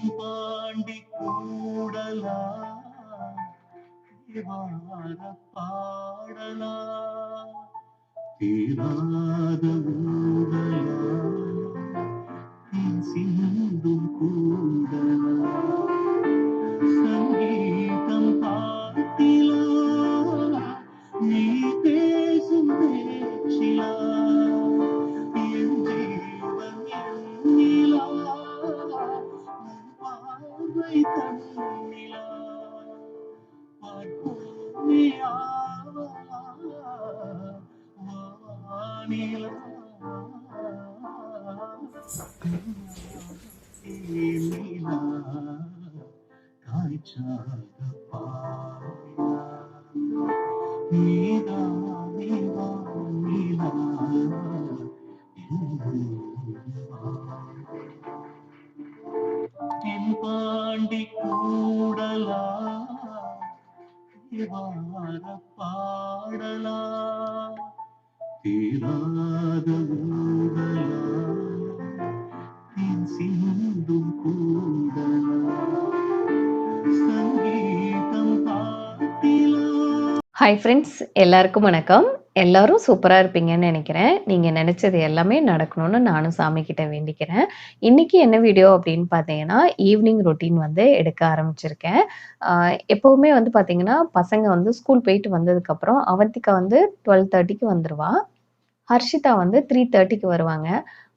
தென்பாண்டி கூடலா தேவார பாடலா. தீராத ஊடலா சிந்தும் கூடலா. சங்கீத பாண்டி கூடலா தேவார பாடலா தீராத ஊடலா ஹாய் ஃப்ரெண்ட்ஸ் எல்லாருக்கும் வணக்கம். எல்லாரும் சூப்பராக இருப்பீங்கன்னு நினைக்கிறேன். நீங்கள் நினச்சது எல்லாமே நடக்கணும்னு நானும் சாமி கிட்ட வேண்டிக்கிறேன். இன்னைக்கு என்ன வீடியோ அப்படின்னு பார்த்தீங்கன்னா ஈவினிங் ரொட்டீன் வந்து எடுக்க ஆரம்பிச்சிருக்கேன். எப்போவுமே வந்து பார்த்தீங்கன்னா பசங்க வந்து ஸ்கூல் போயிட்டு வந்ததுக்கப்புறம் அவந்திக்கா வந்து டுவெல் தேர்ட்டிக்கு வந்துடுவா ஹர்ஷிதா வந்து த்ரீ தேர்ட்டிக்கு வருவாங்க.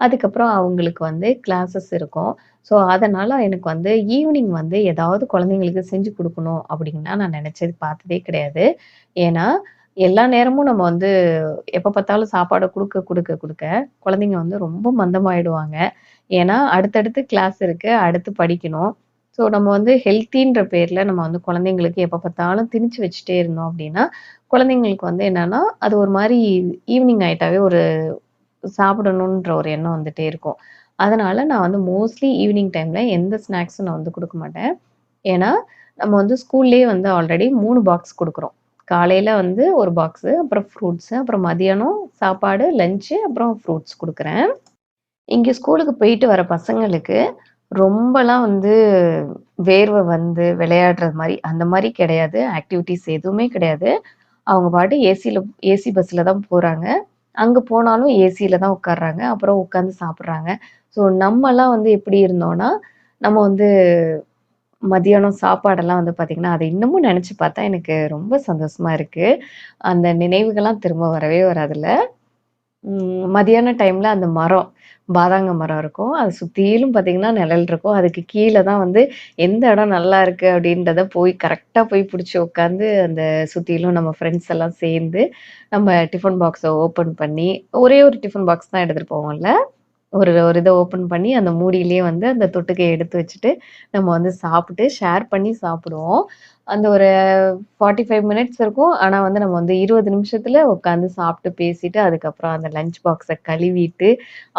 அதுக்கப்புறம் அவங்களுக்கு வந்து கிளாஸஸ் இருக்கும். ஸோ அதனால் எனக்கு வந்து ஈவினிங் வந்து ஏதாவது குழந்தைங்களுக்கு செஞ்சு கொடுக்கணும் அப்படின்னா நான் நினச்சது. பார்த்ததே கிடையாது. ஏன்னா எல்லா நேரமும் நம்ம வந்து எப்போ பார்த்தாலும் சாப்பாடை கொடுக்க கொடுக்க கொடுக்க குழந்தைங்க வந்து ரொம்ப மந்தமாயிடுவாங்க. ஏன்னா அடுத்தடுத்து கிளாஸ் இருக்கு அடுத்து படிக்கணும். ஸோ நம்ம வந்து ஹெல்த்தின்ற பேரில் நம்ம வந்து குழந்தைங்களுக்கு எப்போ பார்த்தாலும் திணிச்சு வச்சுட்டே இருந்தோம் அப்படின்னா குழந்தைங்களுக்கு வந்து என்னன்னா அது ஒரு மாதிரி ஈவினிங் ஆயிட்டாவே ஒரு சாப்பிடணுன்ற ஒரு எண்ணம் வந்துட்டே இருக்கும். அதனால நான் வந்து மோஸ்ட்லி ஈவினிங் டைம்ல எந்த ஸ்நாக்ஸும் நான் வந்து கொடுக்க மாட்டேன். ஏன்னா நம்ம வந்து ஸ்கூல்லேயே வந்து ஆல்ரெடி மூணு பாக்ஸ் கொடுக்குறோம். காலையில வந்து ஒரு பாக்ஸு அப்புறம் ஃப்ரூட்ஸு அப்புறம் மதியானம் சாப்பாடு லஞ்சு அப்புறம் ஃப்ரூட்ஸ் கொடுக்குறேன். இங்கே ஸ்கூலுக்கு போயிட்டு வர பசங்களுக்கு ரொம்பலாம் வந்து வேர்வை வந்து விளையாடுறது மாதிரி அந்த மாதிரி கிடையாது. ஆக்டிவிட்டிஸ் எதுவுமே கிடையாது. அவங்க பாட்டு ஏசியில் ஏசி பஸ்ஸில் தான் போகிறாங்க அங்கே போனாலும் ஏசியில் தான் உட்கார்றாங்க. அப்புறம் உட்காந்து சாப்பிட்றாங்க. ஸோ நம்மலாம் வந்து எப்படி இருந்தோம்னா நம்ம வந்து மதியானம் சாப்பாடெல்லாம் வந்து பார்த்திங்கன்னா அதை இன்னமும் நினச்சி பார்த்தா எனக்கு ரொம்ப சந்தோஷமா இருக்கு. அந்த நினைவுகள்லாம் திரும்ப வரவே வராதுல்ல. மதியான டைம்ல அந்த மரம் பாதாங்க மரம் இருக்கும். அது சுற்றிலும் பார்த்தீங்கன்னா நிழல் இருக்கும். அதுக்கு கீழே தான் வந்து எந்த இடம் நல்லா இருக்கு அப்படின்றத போய் கரெக்டாக போய் பிடிச்சி உட்காந்து அந்த சுற்றிலும் நம்ம ஃப்ரெண்ட்ஸ் எல்லாம் சேர்ந்து நம்ம டிஃபன் பாக்ஸை ஓப்பன் பண்ணி ஒரே ஒரு டிஃபன் பாக்ஸ் தான் எடுத்துகிட்டு போவோம்ல. ஒரு ஒரு இதை ஓப்பன் பண்ணி அந்த மூடியிலேயே வந்து அந்த தொட்டுக்கை எடுத்து வச்சுட்டு நம்ம வந்து சாப்பிட்டு ஷேர் பண்ணி சாப்பிடுவோம். அந்த ஒரு ஃபார்ட்டி ஃபைவ் மினிட்ஸ் இருக்கும். ஆனால் வந்து நம்ம வந்து இருபது நிமிஷத்தில் உட்காந்து சாப்பிட்டு பேசிட்டு அதுக்கப்புறம் அந்த லஞ்ச் பாக்ஸை கழுவிட்டு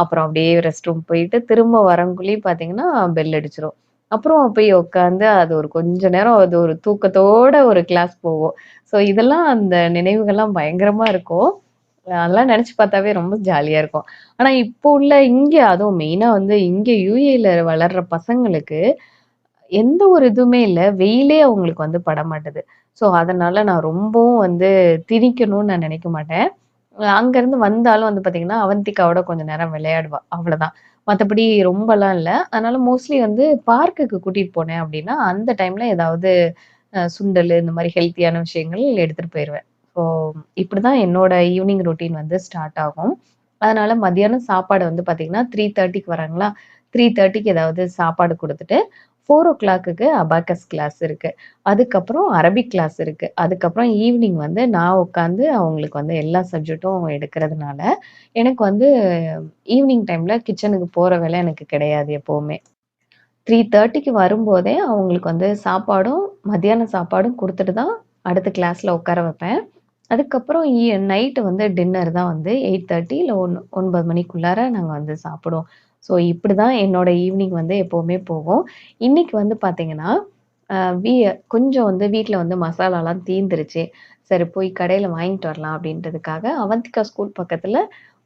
அப்புறம் அப்படியே ரெஸ்ட் ரூம் போயிட்டு திரும்ப வரங்குள்ளேயும் பார்த்தீங்கன்னா பெல் அடிச்சிடும் அப்புறம் போய் உட்காந்து அது ஒரு கொஞ்ச நேரம் அது ஒரு தூக்கத்தோட ஒரு கிளாஸ் போவோம் ஸோ இதெல்லாம் அந்த நினைவுகள்லாம் பயங்கரமாக இருக்கும். அதெல்லாம் நினைச்சு பார்த்தாவே ரொம்ப ஜாலியா இருக்கும். ஆனா இப்போ உள்ள இங்க அதுவும் மெயினா வந்து இங்க யூஏல வளர்ற பசங்களுக்கு எந்த ஒரு இதுவுமே இல்லை. வெயிலே அவங்களுக்கு வந்து பட மாட்டுது. ஸோ அதனால நான் ரொம்பவும் வந்து திணிக்கணும்னு நான் நினைக்க மாட்டேன். அங்கேருந்து அங்க இருந்து வந்தாலும் வந்து பாத்தீங்கன்னா அவந்திக்காவோட கொஞ்ச நேரம் விளையாடுவா. அவ்வளவுதான். மத்தபடி ரொம்பலாம் இல்ல. அதனால மோஸ்ட்லி வந்து பார்க்குக்கு கூட்டிட்டு போனேன் அப்படின்னா அந்த டைம்ல ஏதாவது சுண்டல் இந்த மாதிரி ஹெல்த்தியான விஷயங்கள் எடுத்துட்டு போயிடுவேன் ஸோ இப்படிதான் என்னோட ஈவினிங் ரொட்டீன் வந்து ஸ்டார்ட் ஆகும். அதனால மதியானம் சாப்பாடு வந்து பார்த்தீங்கன்னா த்ரீ தேர்ட்டிக்கு வராங்களா? த்ரீ தேர்ட்டிக்கு ஏதாவது சாப்பாடு கொடுத்துட்டு ஃபோர் ஓ கிளாக்குக்கு அபாக்கஸ் கிளாஸ் இருக்கு. அதுக்கப்புறம் அரபிக் கிளாஸ் இருக்கு. அதுக்கப்புறம் ஈவினிங் வந்து நான் உட்காந்து அவங்களுக்கு வந்து எல்லா சப்ஜெக்ட்டும் எடுக்கிறதுனால எனக்கு வந்து ஈவினிங் டைம்ல கிச்சனுக்கு போற வேலை எனக்கு கிடையாது எப்பவுமே. த்ரீ தேர்ட்டிக்கு வரும்போதே அவங்களுக்கு வந்து சாப்பாடும் மத்தியான சாப்பாடும் கொடுத்துட்டு தான் அடுத்த கிளாஸ்ல உட்கார வைப்பேன். அதுக்கப்புறம் நைட்டு வந்து டின்னர் தான் வந்து எயிட் தேர்ட்டி இல்லை ஒன் ஒன்பது மணிக்குள்ளார நாங்கள் வந்து சாப்பிடுவோம் ஸோ இப்படி தான் என்னோட ஈவினிங் வந்து எப்போவுமே போகும் இன்னைக்கு வந்து பார்த்தீங்கன்னா வீ கொஞ்சம் வந்து வீட்டில் வந்து மசாலாலாம் தீந்துருச்சு சரி போய் கடையில் வாங்கிட்டு வரலாம் அப்படின்றதுக்காக அவந்திகா ஸ்கூல் பக்கத்தில்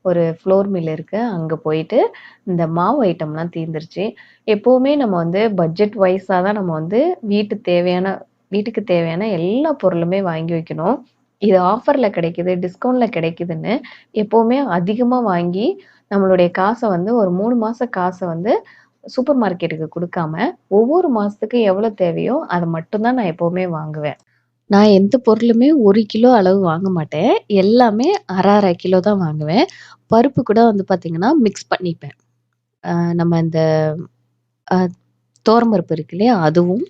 ஒரு ஃப்ளோர் மில் இருக்கு. அங்கே போயிட்டு இந்த மாவு ஐட்டம்லாம் தீர்ந்துருச்சு. எப்போவுமே நம்ம வந்து பட்ஜெட் வைஸாக தான் நம்ம வந்து வீட்டு தேவையான வீட்டுக்கு தேவையான எல்லா பொருளுமே வாங்கி வைக்கணும். இது ஆஃபரில் கிடைக்குது, டிஸ்கவுண்ட்டில் கிடைக்குதுன்னு எப்போவுமே அதிகமாக வாங்கி நம்மளுடைய காசை வந்து ஒரு மூணு மாத காசை வந்து சூப்பர் மார்க்கெட்டுக்கு கொடுக்காம ஒவ்வொரு மாதத்துக்கு எவ்வளோ தேவையோ அதை மட்டும்தான் நான் எப்போவுமே வாங்குவேன். நான் எந்த பொருளுமே ஒரு கிலோ அளவு வாங்க மாட்டேன். எல்லாமே அரை அரை கிலோ தான் வாங்குவேன். பருப்பு கூட வந்து பார்த்திங்கன்னா மிக்ஸ் பண்ணிப்பேன். நம்ம இந்த தோரம்பருப்பு இருக்கு இல்லையா? அதுவும்,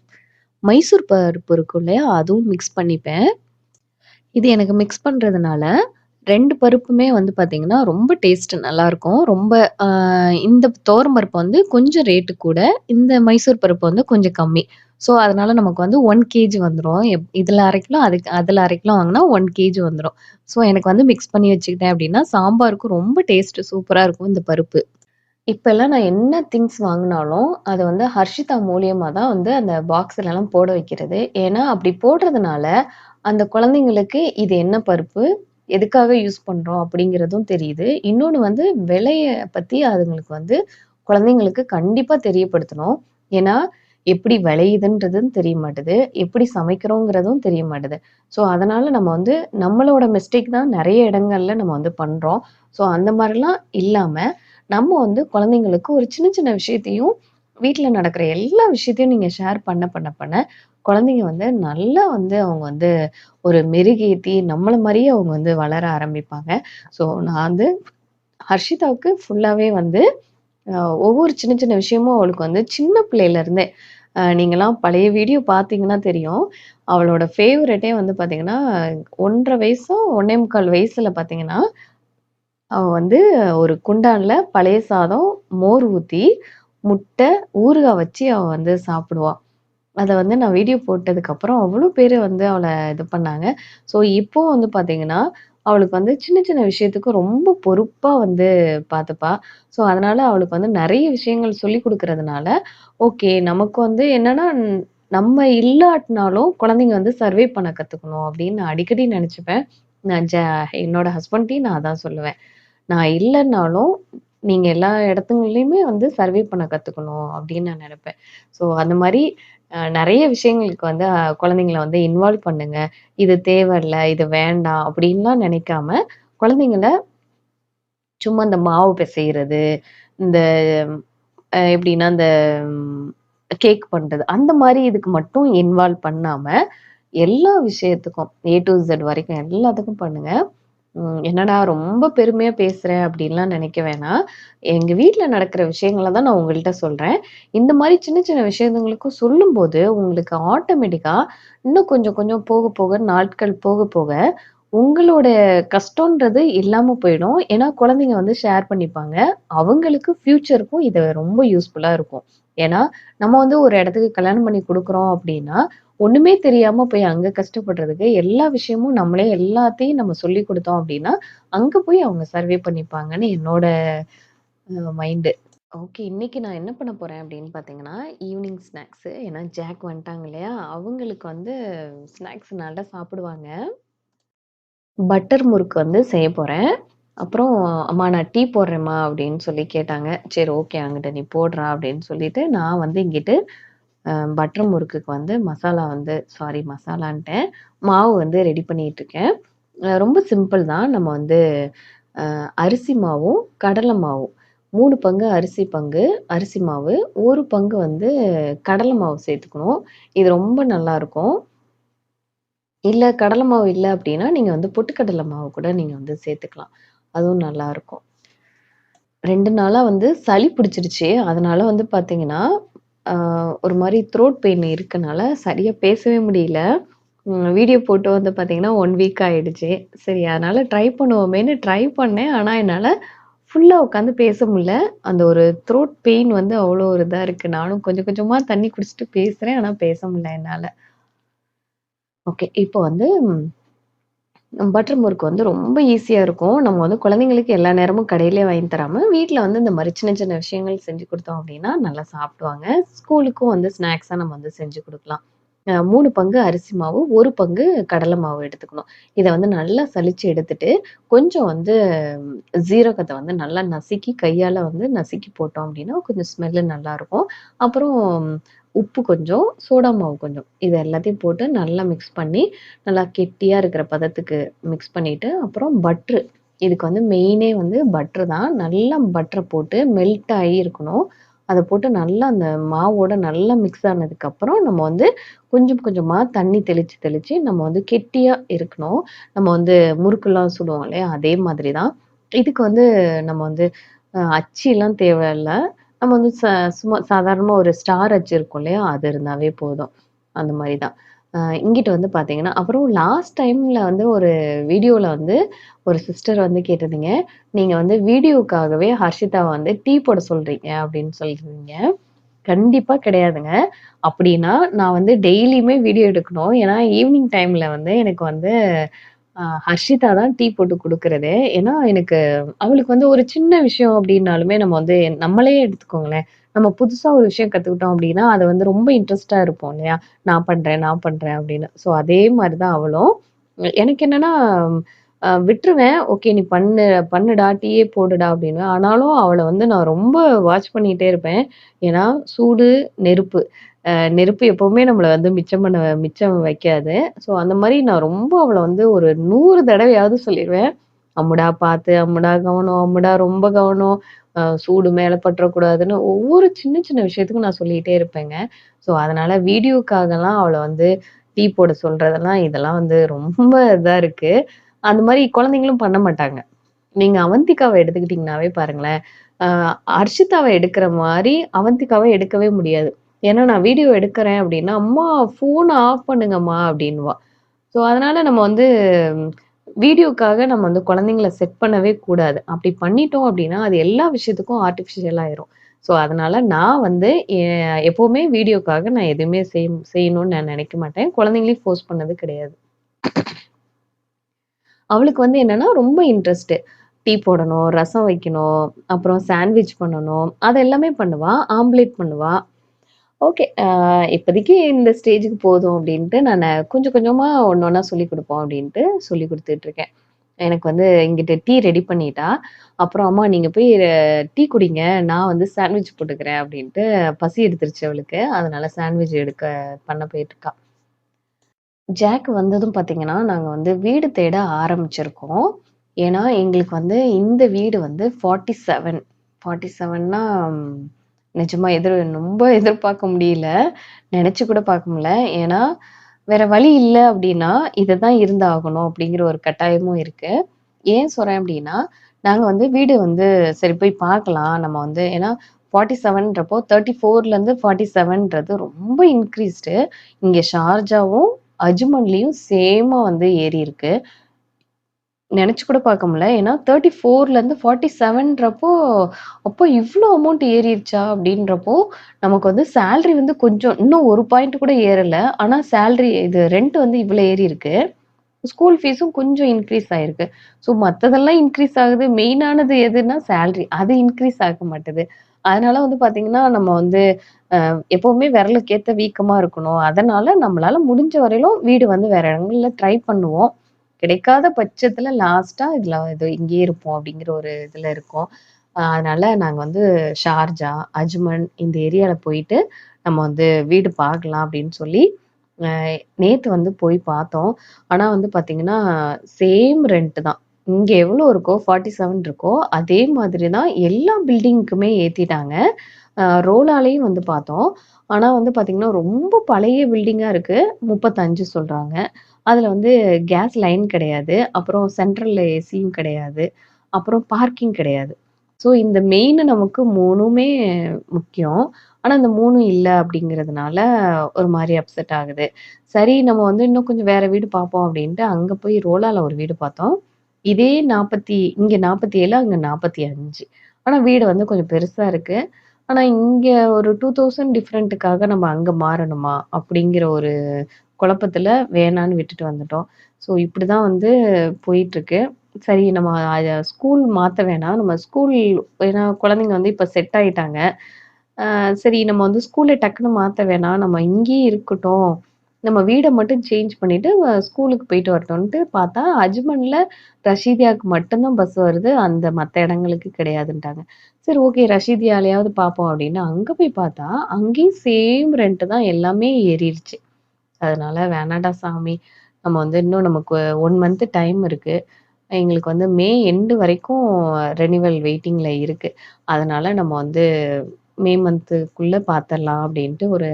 மைசூர் பருப்பு இருக்கும் இல்லையா? அதுவும் மிக்ஸ் பண்ணிப்பேன். இது எனக்கு மிக்ஸ் பண்ணுறதுனால ரெண்டு பருப்புமே வந்து பார்த்திங்கன்னா ரொம்ப டேஸ்ட்டு நல்லாயிருக்கும் ரொம்ப இந்த துவரம் பருப்பு வந்து கொஞ்சம் ரேட்டு கூட. இந்த மைசூர் பருப்பு வந்து கொஞ்சம் கம்மி. ஸோ, அதனால நமக்கு வந்து ஒன் கேஜி வந்துடும் எப் இதில் 1/2 கிலோ அதுக்கு அதில் 1/2 கிலோ வாங்குனா 1 கேஜி வந்துடும் ஸோ, எனக்கு வந்து மிக்ஸ் பண்ணி வச்சுக்கிட்டேன் அப்படின்னா சாம்பாருக்கும் ரொம்ப டேஸ்ட்டு சூப்பராக இருக்கும் இந்த பருப்பு. இப்போல்லாம் நான் என்ன திங்ஸ் வாங்கினாலும் அதை வந்து ஹர்ஷிதா மூலியமாக தான் வந்து அந்த பாக்ஸ்லலாம் போட வைக்கிறது. ஏன்னா, அப்படி போடுறதுனால, அந்த குழந்தைங்களுக்கு இது என்ன பருப்பு? எதுக்காக யூஸ் பண்றோம்? அப்படிங்கிறதும் தெரியுது. இன்னொன்னு வந்து விலைய பத்தி அதுங்களுக்கு வந்து குழந்தைங்களுக்கு கண்டிப்பா தெரியப்படுத்தணும். ஏன்னா, எப்படி விளையுதுன்றதும் தெரிய மாட்டுது. எப்படி சமைக்கிறோங்கிறதும் தெரிய மாட்டுது. ஸோ, அதனால நம்ம வந்து நம்மளோட மிஸ்டேக் தான் நெறைய இடங்கள்ல நம்ம வந்து பண்றோம். ஸோ, அந்த மாரிலாம் இல்லாம, நம்ம வந்து குழந்தைங்களுக்கு ஒரு சின்ன சின்ன விஷயத்தையும், வீட்ல நடக்கிற எல்லா விஷயத்தையும் நீங்க ஷேர் பண்ண பண்ண பண்ண, குழந்தைங்க வந்து நல்லா வந்து அவங்க வந்து ஒரு மெருகேத்தி நம்மள மாரியே அவங்க வந்து வளர ஆரம்பிப்பாங்க. ஸோ, நான் வந்து ஹர்ஷிதாவுக்கு ஃபுல்லாவே வந்து அ ஒவ்வொரு சின்ன சின்ன விஷயமும் அவளுக்கு வந்து சின்ன பிள்ளையிலருந்தே அ நீங்கலாம் பழைய வீடியோ பார்த்தீங்கன்னா தெரியும். அவளோட ஃபேவரைட்டே வந்து பார்த்தீங்கன்னா, 1 1/2 வயசோ, 1 1/4 வயசுல பார்த்தீங்கன்னா, அவ வந்து ஒரு குண்டான்ல பழைய சாதம், மோர் ஊத்தி, முட்டை, ஊறுகாய் வச்சு அவ வந்து சாப்பிடுவா. அத வந்து நான் வீடியோ போட்டதுக்கப்புறம் அவ்வளோ பேரு வந்து அவள இது பண்ணாங்க. ஸோ, இப்போ வந்து பார்த்தீங்கன்னா, அவளுக்கு வந்து சின்ன சின்ன விஷயத்துக்கு ரொம்ப பொறுப்பா வந்து பார்த்துப்பா. ஸோ, அதனால அவளுக்கு வந்து நெறைய விஷயங்கள் சொல்லிக் கொடுக்கறதுனால ஓகே நமக்கு வந்து என்னன்னா, நம்ம இல்லாட்டினாலும் குழந்தைங்க வந்து சர்வே பண்ண கத்துக்கணும் அப்படின்னு நான் அடிக்கடி நெனச்சுப்பேன். நான் ஜ என்னோட ஹஸ்பண்ட்டையும் நான் அதான் சொல்லுவேன். நான் இல்லன்னாலும், நீங்க எல்லா இடத்துங்கள்லயுமே வந்து சர்வே பண்ண கத்துக்கணும் அப்படின்னு நான் நெனைப்பேன். ஸோ, அந்த மாரி அ நெறைய விஷயங்களுக்கு வந்து குழந்தைங்கள வந்து இன்வால்வ் பண்ணுங்க. இது தேவையில்ல, இது வேண்டாம் அப்படின்லாம் நெனைக்காம, குழந்தைங்கள சும்மா இந்த மாவு பெசைறது, இந்த அ எப்படின்னா, இந்த கேக் பண்றது, அந்த மாரி இதுக்கு மட்டும் இன்வால்வ் பண்ணாம, எல்லா விஷயத்துக்கும் ஏ டூ இசட் வரைக்கும் எல்லாத்துக்கும் பண்ணுங்க. ம் என்னடா ரொம்ப பெருமையா பேசுறேன் அப்படின்லாம் நினைக்க வேணாம். எங்க வீட்ல நடக்கிற விஷயங்கள தான் நான் உங்கள்ட்ட சொல்றேன். இந்த மாரி சின்ன சின்ன விஷயங்களுக்கும் சொல்லும்போது, உங்களுக்கு ஆட்டோமேட்டிக்கா இன்னும் கொஞ்சம் கொஞ்சம் போக போக நாட்கள் போக போக, உங்களோட கஷ்டம்ன்றது இல்லாம போயிடும். ஏன்னா, குழந்தைங்க வந்து ஷேர் பண்ணிப்பாங்க. அவங்களுக்கு ஃப்யூச்சருக்கும் இது ரொம்ப யூஸ்ஃபுல்லா இருக்கும். ஏன்னா, நம்ம வந்து ஒரு இடத்துக்கு கல்யாணம் பண்ணி குடுக்குறோம் அப்படின்னா, ஒண்ணுமே தெரியாம போய் அங்க கஷ்டப்படுறதுக்கு, எல்லா விஷயமும் நம்மளே எல்லாத்தையும் நம்ம சொல்லிக் கொடுத்தோம் அப்படின்னா, அங்க போய் அவங்க சர்வே பண்ணிப்பாங்கன்னு என்னோட மைண்டு. ஓகே. இன்னைக்கு நான் என்ன பண்ண போறேன் அப்படின்னு பார்த்தீங்கன்னா, ஈவினிங் ஸ்நாக்ஸு. ஏன்னா ஜாக் வந்துட்டாங்க இல்லையா? அவங்களுக்கு வந்து ஸ்நாக்ஸ் நல்லா சாப்பிடுவாங்க. பட்டர் முறுக்கு வந்து செய்ய போறேன். அப்புறம் "அம்மா நான் டீ போடுறேம்மா அப்படின்னு சொல்லி கேட்டாங்க. சரி ஓகே அங்கிட்ட நீ போடுறா அப்படின்னு சொல்லிட்டு, நான் வந்து இங்கிட்டு பட்டர் முறுக்குக்கு வந்து மசாலா வந்து சாரி மசாலான்ட்டேன். மாவு வந்து ரெடி பண்ணிட்டு இருக்கேன். ரொம்ப சிம்பிள் தான். நம்ம வந்து அரிசி மாவும், கடலை மாவும் மூணு பங்கு அரிசி பங்கு அரிசி மாவு, ஒரு பங்கு வந்து கடலை மாவு சேர்த்துக்கணும். இது ரொம்ப நல்லாயிருக்கும் இல்லை கடலை மாவு இல்லை அப்படின்னா, நீங்கள் வந்து பொட்டுக்கடலை மாவு கூட நீங்கள் வந்து சேர்த்துக்கலாம். அதுவும் நல்லாயிருக்கும் ரெண்டு நாளாக வந்து சளி பிடிச்சிருச்சு. அதனால வந்து பார்த்தீங்கன்னா, அ ஒரு மாரி த்ரோட் பெயின் இருக்கனால சரியா பேசவே முடியல. ம் வீடியோ போட்டு வந்து பார்த்தீங்கன்னா, 1 வீக் ஆயிடுச்சு. சரி அதனால ட்ரை பண்ணுவோமேன்னு ட்ரை பண்ணேன். ஆனா என்னால ஃபுல்லா உட்காந்து பேச முடியல. அந்த ஒரு த்ரோட் பெயின் வந்து அவ்வளோ ஒரு இதா இருக்கு. நானும் கொஞ்சம் கொஞ்சமா தண்ணி குடிச்சுட்டு பேசுறேன். ஆனா பேச முடியல என்னால. ஓகே. இப்போ வந்து பட்டர் முறுக்கு வந்து ரொம்ப ஈஸியாக இருக்கும். நம்ம வந்து குழந்தைங்களுக்கு எல்லா நேரமும் கடையிலேயே வாங்கி தராமல் வீட்டில் வந்து இந்த மாதிரி சின்ன சின்ன விஷயங்கள் செஞ்சு கொடுத்தோம் அப்படின்னா, நல்லா சாப்பிடுவாங்க. ஸ்கூலுக்கும் வந்து ஸ்நாக்ஸாக நம்ம வந்து செஞ்சு கொடுக்கலாம் மூணு பங்கு அரிசி மாவு, ஒரு பங்கு கடலை மாவு எடுத்துக்கணும். இதை வந்து நல்லா சலிச்சு எடுத்துட்டு, கொஞ்சம் வந்து ஜீரகத்தை வந்து நல்லா நசுக்கி கையால் வந்து நசுக்கி போட்டோம் அப்படின்னா கொஞ்சம் ஸ்மெல்லு நல்லாயிருக்கும் அப்புறம் உப்பு கொஞ்சம், சோடா மாவு கொஞ்சம். இது எல்லாத்தையும் போட்டு நல்லா மிக்ஸ் பண்ணி, நல்லா கெட்டியாக இருக்கிற பதத்துக்கு மிக்ஸ் பண்ணிவிட்டு அப்புறம் பட்ரு. இதுக்கு வந்து மெயினே வந்து பட்ரு தான். நல்லா பட்டரை போட்டு மெல்ட் ஆகி இருக்கணும். அதை போட்டு நல்லா அந்த மாவோட நல்லா மிக்ஸ் ஆனதுக்கப்புறம், நம்ம வந்து கொஞ்சம் கொஞ்சமாக தண்ணி தெளித்து தெளித்து நம்ம வந்து கெட்டியாக இருக்கணும். நம்ம வந்து முறுக்குலாம் சுடுவோம் இல்லையா? அதே மாதிரி தான். இதுக்கு வந்து நம்ம வந்து அச்சிலாம் தேவையில்லை தேவையில்ல. நம்ம வந்து ச சும்மா சாதாரணமாக ஒரு ஸ்டார் அச்சு இல்லையா? அது இருந்தாவே போதும். அந்த மாதிரி தான். இங்கிட்ட இங்கிட்டு வந்து பார்த்தீங்கன்னா, அப்புறம் லாஸ்ட் டைம்ல வந்து ஒரு வீடியோவில் வந்து ஒரு சிஸ்டர் வந்து கேட்டிருந்தீங்க. நீங்கள் வந்து வீடியோக்காகவே ஹர்ஷிதாவை வந்து டீ போட சொல்றீங்க அப்படின்னு சொல்லியிருந்தீங்க. கண்டிப்பாக கிடையாதுங்க. அப்படின்னா, நான் வந்து டெய்லியுமே வீடியோ எடுக்கணும். ஏன்னா, ஈவினிங் டைமில் வந்து எனக்கு வந்து அ ஹர்ஷிதா தான் டீ போட்டு குடுக்குறதே. ஏன்னா, எனக்கு அவளுக்கு வந்து ஒரு சின்ன விஷயம் அப்படின்னாலுமே நம்ம வந்து நம்மளே எடுத்துக்கோங்களேன். நம்ம புதுசா ஒரு விஷயம் கத்துக்கிட்டோம் அப்படின்னா, அது வந்து ரொம்ப இன்ட்ரெஸ்ட்டா இருப்போம் இல்லையா? நான் பண்றேன், நான் பண்றேன் அப்படின்னு. ஸோ அதே மாரி தான் அவளும். எனக்கு என்னன்னா, விட்டுருவேன். ஓகே நீ பண்ணு பண்ணுடா, டீயே போடுடா அப்படின்னு ஆனாலும் அவளை வந்து நான் ரொம்ப வாட்ச் பண்ணிகிட்டே இருப்பேன். ஏன்னா, சூடு, நெருப்பு. நெருப்பு எப்போவுமே நம்மளை வந்து மிச்சம் பண்ண மிச்சம் வைக்காது. ஸோ அந்த மாதிரி நான் ரொம்ப அவளை வந்து ஒரு நூறு தடவையாவது சொல்லிடுவேன் அம்முடா பார்த்து, அம்முடா கவனம், அம்முடா ரொம்ப கவனம், சூடு மேலே பற்றக்கூடாதுன்னு ஒவ்வொரு சின்ன சின்ன விஷயத்துக்கும் நான் சொல்லிகிட்டே இருப்பேங்க. ஸோ அதனால் வீடியோக்காகலாம் அவளை வந்து டீ போட சொல்கிறதெல்லாம் இதெல்லாம் வந்து ரொம்ப இதாக இருக்குது அந்த மாதிரி குழந்தைங்களும் பண்ண மாட்டாங்க. நீங்க அவந்திகாவை எடுத்துக்கிட்டீங்கன்னாவே பாருங்களேன், அர்ஷிதாவை எடுக்கிற மாதிரி அவந்திகாவை எடுக்கவே முடியாது. ஏன்னா நான் வீடியோ எடுக்கிறேன் அப்படின்னா, "அம்மா ஃபோனை ஆஃப் பண்ணுங்கம்மா" அப்படின்வா ஸோ அதனால நம்ம வந்து வீடியோக்காக நம்ம வந்து குழந்தைங்கள செட் பண்ணவே கூடாது. அப்படி பண்ணிட்டோம் அப்படின்னா, அது எல்லா விஷயத்துக்கும் ஆர்டிஃபிஷியல் ஆயிரும். ஸோ அதனால நான் வந்து எப்போவுமே எப்பவுமே வீடியோக்காக நான் எதுவுமே செய் செய்யணும்னு நான் நினைக்க மாட்டேன். குழந்தைங்களையும் ஃபோர்ஸ் பண்ணது கிடையாது. அவளுக்கு வந்து என்னன்னா ரொம்ப இன்ட்ரெஸ்ட்டு. டீ போடணும், ரசம் வைக்கணும், அப்புறம் சாண்ட்விச் பண்ணணும். அது எல்லாமே பண்ணுவா. ஆம்லேட் பண்ணுவா. ஓகே. இப்போதைக்கு இந்த ஸ்டேஜுக்கு போதும் அப்படின்ட்டு நான் கொஞ்சம் கொஞ்சமாக ஒன்று ஒன்றா சொல்லிக் கொடுப்போம் அப்படின்ட்டு சொல்லிக் கொடுத்துட்ருக்கேன் எனக்கு வந்து இங்கிட்ட டீ ரெடி பண்ணிட்டா. அப்புறம் அம்மா நீங்கள் போய் டீ குடிங்க. நான் வந்து சாண்ட்விச் போட்டுக்கிறேன் அப்படின்ட்டு பசி எடுத்துருச்சு அவளுக்கு. அதனால சாண்ட்விச் எடுக்க பண்ண போயிட்டுருக்கா. ஜாக் வந்ததும் பார்த்தீங்கன்னா, நாங்க வந்து வீடு தேட ஆரம்பிச்சிருக்கோம். ஏன்னா, எங்களுக்கு வந்து இந்த வீடு வந்து 47 47ன்னா நிஜமா எதிர் ரொம்ப எதிர்பார்க்க முடியல. நெனச்சு கூட பார்க்க முடியல. ஏன்னா, வேற வழி இல்ல அப்டின்னா, இதுதான் இருந்தாகணும் அப்டிங்கிற ஒரு கட்டாயமும் இருக்கு. ஏன் சொல்றேன் அப்டின்னா, நாங்க வந்து வீடு வந்து சரி போய் பார்க்கலாம். நம்ம வந்து ஏன்னா 47ன்றப்போ 34லருந்து 47ன்றது ரொம்ப இன்க்ரீஸ்டு. இங்க ஷார்ஜாவும், அஜ்மன்லேயும் சேமாக வந்து ஏறியிருக்கு. நினச்சி கூட பார்க்க முடியல. ஏன்னா 34லருந்து 47ன்றப்போ, அப்போ இவ்வளோ அமௌண்ட் ஏறிருச்சா? அப்படின்றப்போ நமக்கு வந்து சேல்ரி வந்து கொஞ்சம் இன்னும் ஒரு பாயிண்ட் கூட ஏறலை ஆனால் சேல்ரி இது ரெண்ட் வந்து இவ்வளோ ஏறி இருக்கு ஸ்கூல் ஃபீஸும் கொஞ்சம் இன்க்ரீஸ் ஆயிருக்கு. ஸோ மற்றதெல்லாம் இன்க்ரீஸ் ஆகுது. மெயினானது எதுன்னா சேல்ரி அது இன்க்ரீஸ் ஆக மாட்டுது. அதனால வந்து பார்த்தீங்கன்னா, நம்ம வந்து எப்பவுமே விரலுக்கு ஏத்த வீக்கமா இருக்கணும். அதனால நம்மளால முடிஞ்ச வரையிலும் வீடு வந்து வேற இடங்கள்ல ட்ரை பண்ணுவோம். கிடைக்காத பட்சத்துல லாஸ்டா இதுல இது இங்கேயே இருப்போம் அப்படிங்கிற ஒரு இதுல இருக்கோம். அதனால நாங்க வந்து ஷார்ஜா, அஜ்மன் இந்த ஏரியால போயிட்டு நம்ம வந்து வீடு பார்க்கலாம் அப்படின்னு சொல்லி, நேற்று வந்து போய் பார்த்தோம். ஆனால் வந்து பார்த்தீங்கன்னா, சேம் ரெண்ட் தான். இங்கே எவ்வளோ இருக்கோ 47 இருக்கோ, அதே மாதிரி தான் எல்லா பில்டிங்க்குமே ஏற்றிட்டாங்க ரோலாலேயும் வந்து பார்த்தோம். ஆனால் வந்து பார்த்தீங்கன்னா, ரொம்ப பழைய பில்டிங்காக இருக்குது முப்பத்தஞ்சு சொல்கிறாங்க அதில் வந்து கேஸ் லைன் கிடையாது. அப்புறம் சென்ட்ரல் ஏசியும் கிடையாது. அப்புறம் பார்க்கிங் கிடையாது. ஸோ இந்த மெயின் நமக்கு மூணுமே முக்கியம். ஆனால் இந்த மூணும் இல்லை அப்படிங்கிறதுனால ஒரு மாதிரி அப்செட் ஆகுது. சரி நம்ம வந்து இன்னும் கொஞ்சம் வேற வீடு பார்ப்போம் அப்படின்ட்டு அங்கே போய் ரோலாவில் ஒரு வீடு பார்த்தோம். இதே நாற்பத்தி இங்கே நாற்பத்தி ஏழு அங்கே நாற்பத்தி அஞ்சு ஆனால் வீடு வந்து கொஞ்சம் பெருசாக இருக்குது ஆனால் இங்கே ஒரு டூ தௌசண்ட் டிஃப்ரெண்ட்டுக்காக நம்ம அங்கே மாறணுமா? அப்படிங்கிற ஒரு குழப்பத்தில் வேணான்னு விட்டுட்டு வந்துட்டோம். ஸோ இப்படி தான் வந்து போயிட்டுருக்கு. சரி நம்ம ஸ்கூல் மாற்ற வேணாம். நம்ம ஸ்கூல் ஏன்னா குழந்தைங்க வந்து இப்போ செட் ஆயிட்டாங்க. சரி நம்ம வந்து ஸ்கூலில் டக்குன்னு மாற்ற வேணாம். நம்ம இங்கேயே இருக்கட்டும். நம்ம வீடை மட்டும் சேஞ்ச் பண்ணிட்டு ஸ்கூலுக்கு போயிட்டு வரட்டும்ன்ட்டு பார்த்தா, அஜ்மன்ல ரஷீதியாவுக்கு மட்டும்தான் பஸ் வருது. அந்த மற்ற இடங்களுக்கு கிடையாதுன்ட்டாங்க. சரி ஓகே ரஷீதியாலையாவது பார்ப்போம் அப்படின்னு அங்கே போய் பார்த்தா, அங்கேயும் சேம் ரெண்ட்டு தான் எல்லாமே ஏறிடுச்சு அதனால வேணாடா சாமி. நம்ம வந்து இன்னும் நமக்கு ஒன் மந்த் டைம் இருக்கு. எங்களுக்கு வந்து மே எண்டு வரைக்கும் ரெனிவல் வெயிட்டிங்ல இருக்கு. அதனால நம்ம வந்து மே மந்த்துக்குள்ள பார்த்துரலாம் அப்படின்ட்டு ஒரு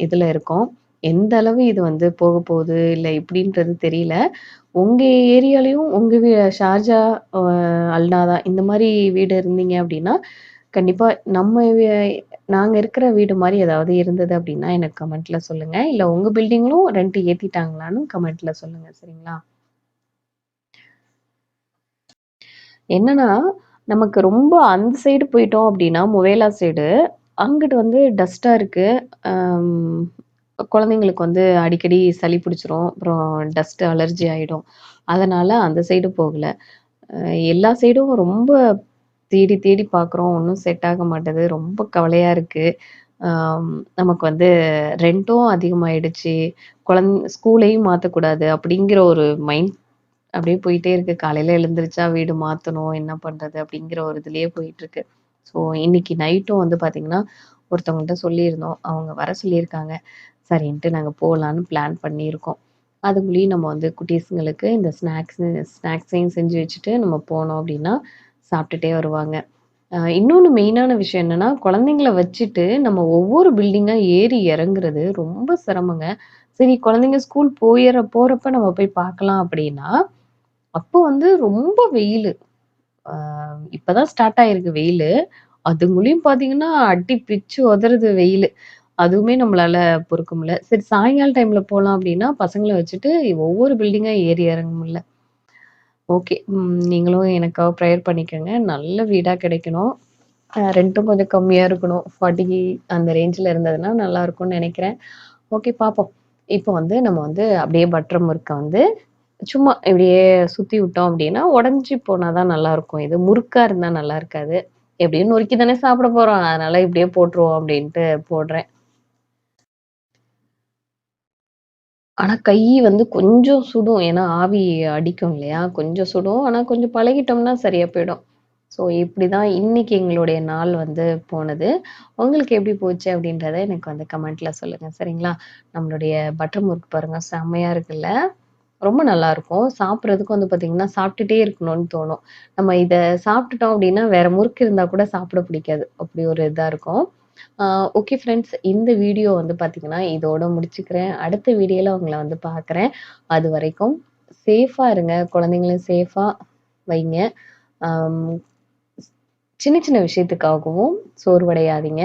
இதுல இருக்கோம். எந்த அளவு இது வந்து போக போகுது, இல்ல எப்படின்றது தெரியல. உங்க ஏரியாலயும் உங்க வீ ஷார்ஜா, அ அல்நாதா இந்த மாரி வீடு இருந்தீங்க அப்படின்னா, கண்டிப்பா நம்ம வே நாங்க இருக்கிற வீடு மாரி ஏதாவது இருந்தது அப்படின்னா எனக்கு கமெண்ட்ல சொல்லுங்க. இல்ல உங்க பில்டிங்லும் ரெண்ட் ஏத்திட்டாங்களான்னு கமெண்ட்ல சொல்லுங்க. சரிங்களா? என்னன்னா, நமக்கு ரொம்ப அந்த சைடு போயிட்டோம் அப்படின்னா, முவேலா சைடு, அங்கிட்டு வந்து டஸ்ட்டா இருக்கு. அம் குழந்தைங்களுக்கு வந்து அடிக்கடி சளி பிடிச்சிரும். அப்புறம் டஸ்ட் அலர்ஜி ஆயிடும். அதனால அந்த சைடு போகல. அ எல்லா சைடும் ரொம்ப தேடி தேடி பார்க்குறோம். ஒண்ணும் செட் ஆக மாட்டேது. ரொம்ப கவலையா இருக்கு. அம் நமக்கு வந்து ரென்ட்டும் அதிகமாயிடுச்சு. குழந் ஸ்கூலையும் மாத்தக்கூடாது அப்படிங்கிற ஒரு மைண்ட் அப்படியே போயிட்டே இருக்கு. காலையில எழுந்திரிச்சா வீடு மாத்தணும். என்ன பண்றது? அப்படிங்கிற ஒரு இதுலயே போயிட்டுருக்கு. ஸோ இன்னைக்கு நைட்டும் வந்து பாத்தீங்கன்னா ஒருத்தவங்கள்ட்ட சொல்லியிருந்தோம். அவங்க வர சொல்லியிருக்காங்க. சரின்ட்டு நாங்கள் போகலான்னு பிளான் பண்ணியிருக்கோம். அதுக்குள்ளேயும் நம்ம வந்து குட்டீஸுங்களுக்கு இந்த ஸ்நாக்ஸ் ஸ்நாக்ஸையும் செஞ்சு வச்சுட்டு நம்ம போனோம் அப்படின்னா, சாப்பிட்டுட்டே வருவாங்க. இன்னொன்று மெயினான விஷயம் என்னென்னா குழந்தைங்கள வச்சுட்டு நம்ம ஒவ்வொரு பில்டிங்காக ஏறி இறங்குறது ரொம்ப சிரமங்க. சரி குழந்தைங்க ஸ்கூல் போயிற போகிறப்ப நம்ம போய் பார்க்கலாம் அப்படின்னா, அப்போ வந்து ரொம்ப வெயிலு. அ இப்பதான் ஸ்டார்ட் ஆயிருக்கு வெயிலு. அதுங்களையும் பார்த்தீங்கன்னா, அடி பிச்சு உதறுது வெயிலு. அதுவுமே நம்மளால பொறுக்க முடியல. சரி சாயங்கால டைம்ல போலாம் அப்படின்னா, பசங்கள வச்சுட்டு ஒவ்வொரு பில்டிங்கா ஏறி இறங்க முடியல. ஓகே. ம் நீங்களும் எனக்காக ப்ரேயர் பண்ணிக்கங்க. நல்ல வீடா கிடைக்கணும். அ ரென்ட்டும் கொஞ்சம் கம்மியா இருக்கணும். 40 அந்த ரேஞ்சுல இருந்ததுன்னா நல்லாருக்கும்னு நெனைக்கிறேன். ஓகே பார்ப்போம். இப்போ வந்து நம்ம வந்து அப்படியே பட்டர் முறுக்க வந்து சும்மா இப்படியே சுத்தி விட்டோம் அப்படின்னா, உடஞ்சி போனா தான் நல்லாயிருக்கும் இது முறுக்கா இருந்தா நல்லா இருக்காது. எப்படியும் நொறுக்கி தானே சாப்பிட போறோம். அதனால இப்படியே போட்டுருவோம் அப்படின்ட்டு போடுறேன். ஆனா கை வந்து கொஞ்சம் சுடும். ஏன்னா ஆவி அடிக்கும் இல்லையா? கொஞ்சம் சுடும். ஆனா கொஞ்சம் பழகிட்டோம்னா சரியா போயிடும். ஸோ இப்படிதான் இன்னைக்கு எங்களுடைய நாள் வந்து போனது. உங்களுக்கு எப்படி போச்சு அப்படின்றத எனக்கு வந்து கமெண்ட்ல சொல்லுங்க. சரிங்களா? நம்மளுடைய பட்டர் முறுக்கு பாருங்க செம்மையா இருக்குல்ல? ரொம்ப நல்லாயிருக்கும் சாப்பிட்றதுக்கும் வந்து பார்த்தீங்கன்னா, சாப்பிட்டுட்டே இருக்கணும்னு தோணும். நம்ம இதை சாப்பிட்டுட்டோம் அப்படின்னா, வேற முறுக்கு இருந்தால் கூட சாப்பிட பிடிக்காது. அப்படி ஒரு இதாக இருக்கும். Okay friends. இந்த வீடியோ வந்து பார்த்தீங்கன்னா, இதோட முடிச்சுக்கிறேன். அடுத்த வீடியோவில் உங்களை வந்து பார்க்குறேன். அது வரைக்கும் சேஃபாக இருங்க. குழந்தைங்களும் சேஃபாக வைங்க. சின்ன சின்ன விஷயத்துக்காகவும் சோர்வடையாதீங்க.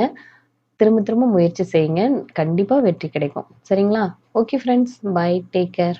திரும்ப திரும்ப முயற்சி செய்யுங்க. கண்டிப்பாக வெற்றி கிடைக்கும். சரிங்களா? Okay friends. Bye. Take care.